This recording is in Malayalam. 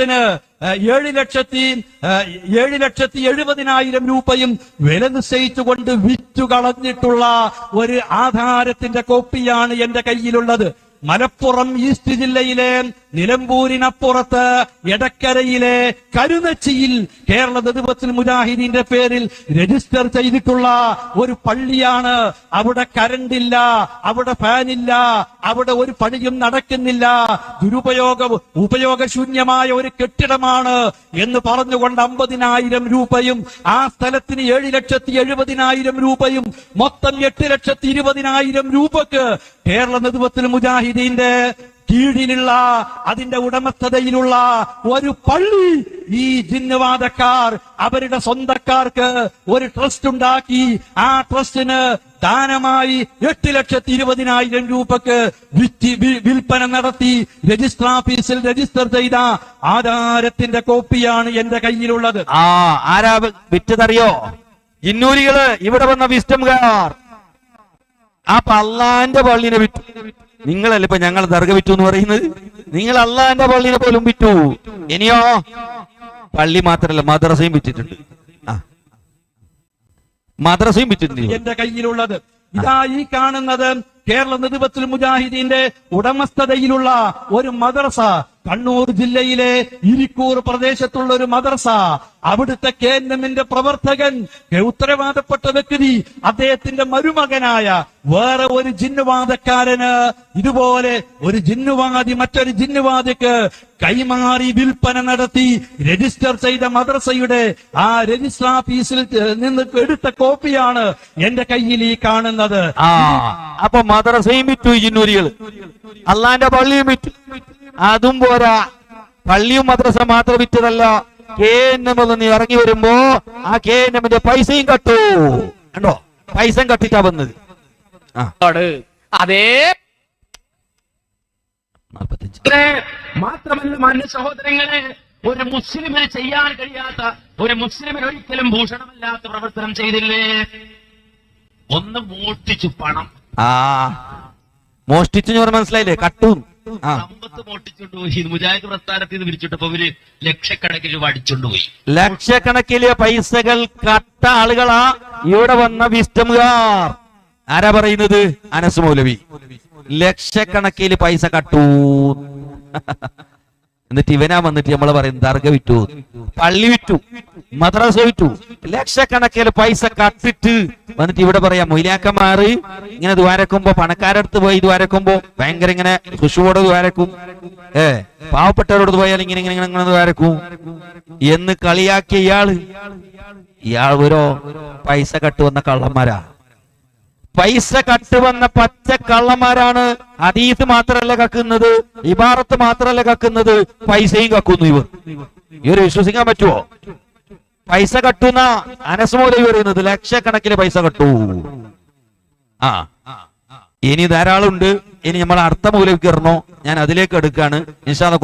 മൊത്തത്തിന് ഏഴ് ലക്ഷത്തി ഏഴ് ലക്ഷത്തി എഴുപതിനായിരം രൂപയും വില നിശ്ചയിച്ചുകൊണ്ട് വിറ്റു കളഞ്ഞിട്ടുള്ള ഒരു ആധാരത്തിന്റെ കോപ്പിയാണ് എന്റെ കയ്യിലുള്ളത്. മലപ്പുറം ഈസ്റ്റ് ജില്ലയിലെ നിലമ്പൂരിനപ്പുറത്ത് എടക്കരയിലെ കരുനച്ചിയിൽ കേരള നേതൃത്വത്തിൽ മുജാഹിദീന്റെ പേരിൽ രജിസ്റ്റർ ചെയ്തിട്ടുള്ള ഒരു പള്ളിയാണ്. അവിടെ കരണ്ടില്ല അവിടെ ഫാനില്ല അവിടെ ഒരു പണിയും നടക്കുന്നില്ല. ദുരുപയോഗ ഉപയോഗശൂന്യമായ ഒരു കെട്ടിടമാണ് എന്ന് പറഞ്ഞുകൊണ്ട് അമ്പതിനായിരം രൂപയും ആ സ്ഥലത്തിന് ഏഴ് ലക്ഷത്തി എഴുപതിനായിരം രൂപയും മൊത്തം എട്ട് ലക്ഷത്തി ഇരുപതിനായിരം രൂപക്ക് കേരള നേതൃത്വത്തിൽ മുജാഹിദീന്റെ കീഴിലുള്ള അതിന്റെ ഉടമസ്ഥതയിലുള്ള ഒരു പള്ളി ഈ ജിന്നുവാദക്കാർ അവരുടെ സ്വന്തക്കാർക്ക് ഒരു ട്രസ്റ്റ് ഉണ്ടാക്കി. ആ ട്രസ്റ്റിന് ദാനമായി എട്ട് ലക്ഷത്തി ഇരുപതിനായിരം രൂപക്ക് വിൽപ്പന നടത്തി. രജിസ്റ്റർ ഓഫീസിൽ രജിസ്റ്റർ ചെയ്ത ആധാരത്തിന്റെ കോപ്പിയാണ് എന്റെ കയ്യിലുള്ളത്. ആ ആരാ വിറ്റതറിയോ? ഇന്നൂരികൾ ഇവിടെ വന്ന വിസ്റ്റംകാർ ആ പള്ളാന്റെ പള്ളിനെ വിറ്റു നിങ്ങളല്ല ഇപ്പൊ ഞങ്ങൾ ദർഗ വിറ്റു എന്ന് പറയുന്നത്? നിങ്ങൾ അള്ളാന്റെ പള്ളിനെ പോലും വിറ്റു. ഇനിയോ? പള്ളി മാത്രല്ല മദ്രസയും വിറ്റിട്ടുണ്ട്. ആ. മദ്രസയും വിറ്റിട്ടുണ്ട് എന്റെ കയ്യിലുള്ളത്. ഇതാ ഈ കാണുന്നത് കേരള നേതൃത്വത്തിൽ മുജാഹിദീന്റെ ഉടമസ്ഥതയിലുള്ള ഒരു മദ്രസ. കണ്ണൂർ ജില്ലയിലെ ഇരിക്കൂർ പ്രദേശത്തുള്ള ഒരു മദർസ അവിടുത്തെ കെ എൻ എമ്മിന്റെ പ്രവർത്തകൻ ഉത്തരവാദപ്പെട്ട വ്യക്തി അദ്ദേഹത്തിന്റെ മരുമകനായ വേറെ ഒരു ജിന്നുവാദക്കാരന്. ഇതുപോലെ ഒരു ജിന്നുവാദി മറ്റൊരു ജിന്നുവാദിക്ക് കൈമാറി വിൽപ്പന നടത്തി രജിസ്റ്റർ ചെയ്ത മദ്രസയുടെ ആ രജിസ്റ്റർ ഓഫീസിൽ നിന്ന് എടുത്ത കോപ്പിയാണ് എന്റെ കയ്യിൽ ഈ കാണുന്നത്. ആ അപ്പൊ മദ്രസയും വിറ്റു ജിന്നൂരികൾ അള്ളാന്റെ പള്ളിയും വിറ്റു. അതും പോരാ. പള്ളിയും മദ്രസ മാത്രം വിറ്റതല്ല. കെ എൻ എം നീ ഇറങ്ങി വരുമ്പോ ആ കെ എൻ എമ്മിന്റെ പൈസയും കട്ടു. കണ്ടോ? പൈസ കട്ടിട്ടാ വന്നത്. അതേ. മാത്രമല്ല മാന്യ സഹോദരങ്ങളെ ഒരു മുസ്ലിമിന് ചെയ്യാൻ കഴിയാത്ത ഒരു മുസ്ലിമിന് ഒരിക്കലും ഭൂഷണമല്ലാത്ത പ്രവർത്തനം ചെയ്തില്ലേ? ഒന്ന് മോഷ്ടിച്ചു പണം. ആ. മോഷ്ടിച്ചു മനസ്സിലായില്ലേ? കട്ടു. ആ സമ്പത്ത് മോഷ്ടിച്ചോണ്ട് പോയി. മുജാഹിദ് പ്രസ്ഥാനത്തിൽ നിന്ന് വിരിച്ചിട്ടപ്പോ ഇവർ ലക്ഷക്കണക്കിന് രൂപ അടിച്ചോണ്ട് പോയി ലക്ഷക്കണക്കിലെ പൈസകൾ കട്ട ആളുകളാ ഇവിടെ വന്ന വിസ്റ്റമുകാർ ആരാ പറയുന്നത്? അനസ് മൗലവി. ലക്ഷക്കണക്കിൽ പൈസ കട്ടൂ. എന്നിട്ട് ഇവനാ വന്നിട്ട് നമ്മൾ പറയും ദർഗ വിറ്റു. പള്ളി വിറ്റു. മദ്രസ പോയിട്ടു. ലക്ഷക്കണക്കിന് പൈസ കട്ടിട്ട് വന്നിട്ട് ഇവിടെ പറയാം മൊയിലാക്കന്മാര് ഇങ്ങനെ ദ്വാരക്കുമ്പോ പണക്കാരടുത്ത് പോയി ദ്വാരക്കുമ്പോ ഭയങ്കര ഇങ്ങനെ ഖുഷുവോടെ ദ്വാരക്കും. ഏ പാവപ്പെട്ടവരോട് പോയാൽ ഇങ്ങനെ ഇങ്ങനെ ഇങ്ങനെ ദ്വാരക്കും. എന്ന് കളിയാക്കിയ ഇയാൾ ഇയാൾ ഓരോ പൈസ കട്ട് വന്ന കള്ളന്മാരാ. പൈസ കട്ടുവന്ന പച്ച കള്ളന്മാരാണ് അതീത് മാത്രല്ല കക്കുന്നത് ഇബാറത്ത് മാത്രല്ല കക്കുന്നത് പൈസയും കക്കുന്നു ഇവർ. ഇവർ വിശ്വസിക്കാൻ പറ്റുമോ പൈസ കട്ടുന്ന. അനസ്മോലി പറയുന്നത് ലക്ഷക്കണക്കിന് പൈസ കട്ടു. ആ. ഇനി ധാരാളം ഉണ്ട് ഇനി നമ്മൾ അർത്ഥമൂലം കയറണോ? ഞാൻ അതിലേക്ക് എടുക്കാണ് അല്ലാ